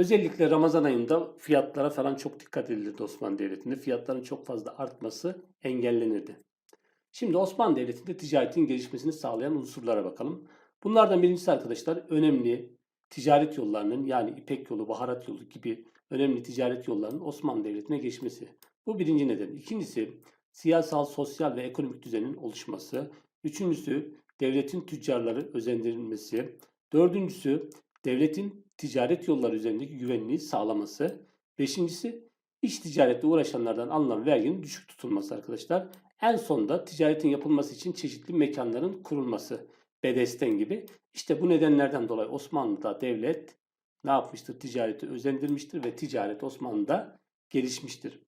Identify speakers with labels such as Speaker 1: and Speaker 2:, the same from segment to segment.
Speaker 1: Özellikle Ramazan ayında fiyatlara falan çok dikkat edilirdi Osmanlı Devleti'nde. Fiyatların çok fazla artması engellenirdi. Şimdi Osmanlı Devleti'nde ticaretin gelişmesini sağlayan unsurlara bakalım. Bunlardan birincisi arkadaşlar önemli ticaret yollarının yani İpek yolu, baharat yolu gibi önemli ticaret yollarının Osmanlı Devleti'ne geçmesi. Bu birinci neden. İkincisi siyasal, sosyal ve ekonomik düzenin oluşması. Üçüncüsü devletin tüccarları özendirilmesi. Dördüncüsü devletin ticaret yolları üzerindeki güvenliği sağlaması. Beşincisi iç ticaretle uğraşanlardan alınan verginin düşük tutulması arkadaşlar. En sonda ticaretin yapılması için çeşitli mekanların kurulması. Bedesten gibi. İşte bu nedenlerden dolayı Osmanlı'da devlet ne yapmıştır? Ticareti özendirmiştir ve ticaret Osmanlı'da gelişmiştir.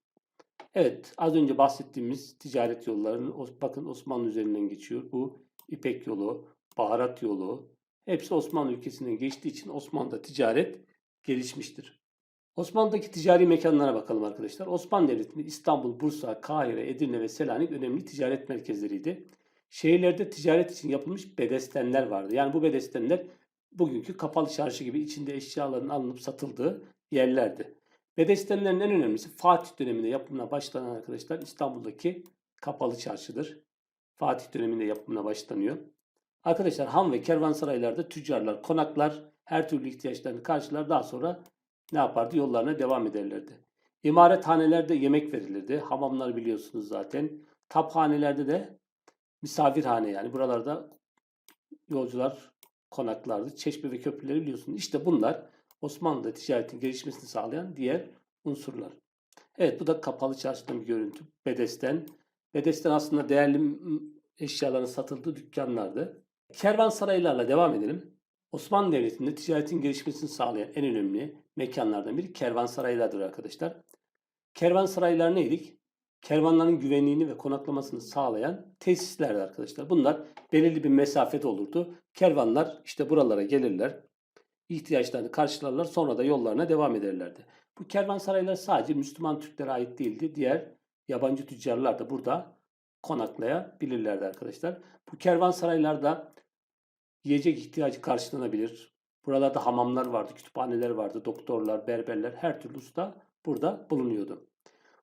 Speaker 1: Evet, az önce bahsettiğimiz ticaret yollarının bakın Osmanlı üzerinden geçiyor. Bu İpek yolu, baharat yolu hepsi Osmanlı ülkesinden geçtiği için Osmanlı'da ticaret gelişmiştir. Osmanlı'daki ticari mekanlara bakalım arkadaşlar. Osmanlı Devleti'nde İstanbul, Bursa, Kahire, Edirne ve Selanik önemli ticaret merkezleriydi. Şehirlerde ticaret için yapılmış bedestenler vardı. Yani bu bedestenler bugünkü kapalı çarşı gibi içinde eşyaların alınıp satıldığı yerlerdi. Bedestenlerin en önemlisi Fatih döneminde yapımına başlanan arkadaşlar İstanbul'daki kapalı çarşıdır. Fatih döneminde yapımına başlanıyor. Arkadaşlar han ve kervansaraylarda tüccarlar konaklar, her türlü ihtiyaçlarını karşılar daha sonra ne yapardı? Yollarına devam ederlerdi. İmarethanelerde yemek verilirdi. Hamamlar biliyorsunuz zaten. Taphanelerde de misafirhane yani buralarda yolcular konaklardı. Çeşme ve köprüleri biliyorsunuz. İşte bunlar Osmanlı'da ticaretin gelişmesini sağlayan diğer unsurlar. Evet bu da kapalı çarşıdan bir görüntü. Bedesten. Bedesten aslında değerli eşyaların satıldığı dükkanlardı. Kervansaraylarla devam edelim. Osmanlı Devleti'nde ticaretin gelişmesini sağlayan en önemli mekanlardan biri kervansaraylardır arkadaşlar. Kervansaraylar neydik? Kervanların güvenliğini ve konaklamasını sağlayan tesislerdi arkadaşlar. Bunlar belirli bir mesafede olurdu. Kervanlar işte buralara gelirler. ihtiyaçlarını karşılarlar sonra da yollarına devam ederlerdi. Bu kervansaraylar sadece Müslüman Türklere ait değildi. Diğer yabancı tüccarlar da burada konaklayabilirlerdi arkadaşlar. Bu kervansaraylarda yiyecek ihtiyacı karşılanabilir. Buralarda hamamlar vardı, kütüphaneler vardı, doktorlar, berberler, her türlü usta burada bulunuyordu.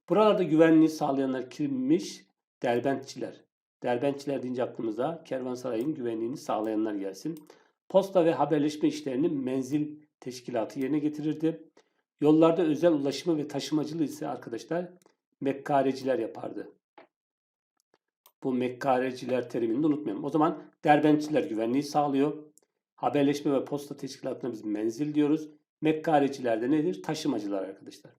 Speaker 1: Buralarda güvenliği sağlayanlar kimmiş? Derbentçiler. Derbentçiler deyince aklımıza kervansarayın güvenliğini sağlayanlar gelsin. Posta ve haberleşme işlerini menzil teşkilatı yerine getirirdi. Yollarda özel ulaşımı ve taşımacılığı ise arkadaşlar mekkareciler yapardı. Bu mekkareciler terimini de unutmayalım. O zaman derbentçiler güvenliği sağlıyor. Haberleşme ve posta teşkilatına biz menzil diyoruz. Mekkareciler de nedir? Taşımacılar arkadaşlar.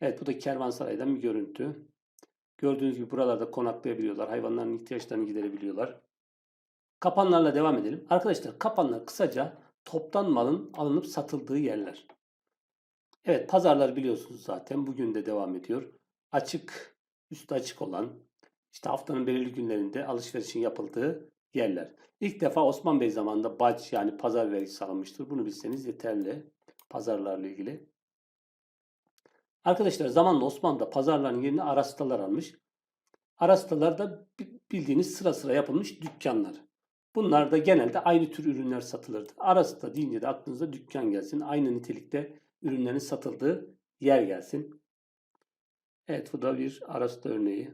Speaker 1: Evet bu da kervansaraydan bir görüntü. Gördüğünüz gibi buralarda konaklayabiliyorlar. Hayvanların ihtiyaçlarını giderebiliyorlar. Kapanlarla devam edelim. Arkadaşlar kapanlar kısaca toptan malın alınıp satıldığı yerler. Evet pazarlar biliyorsunuz zaten bugün de devam ediyor. Açık, üstü açık olan, işte haftanın belirli günlerinde alışverişin yapıldığı yerler. İlk defa Osman Bey zamanında bac yani pazar vergisi alınmıştır. Bunu bilseniz yeterli pazarlarla ilgili. Arkadaşlar zamanla Osmanlı'da pazarların yerini arastalar almış. Arastalar da bildiğiniz sıra sıra yapılmış dükkanlar. Bunlar da genelde aynı tür ürünler satılırdı. Arasta deyince de aklınıza dükkan gelsin. Aynı nitelikte ürünlerin satıldığı yer gelsin. Evet bu da bir arasta örneği.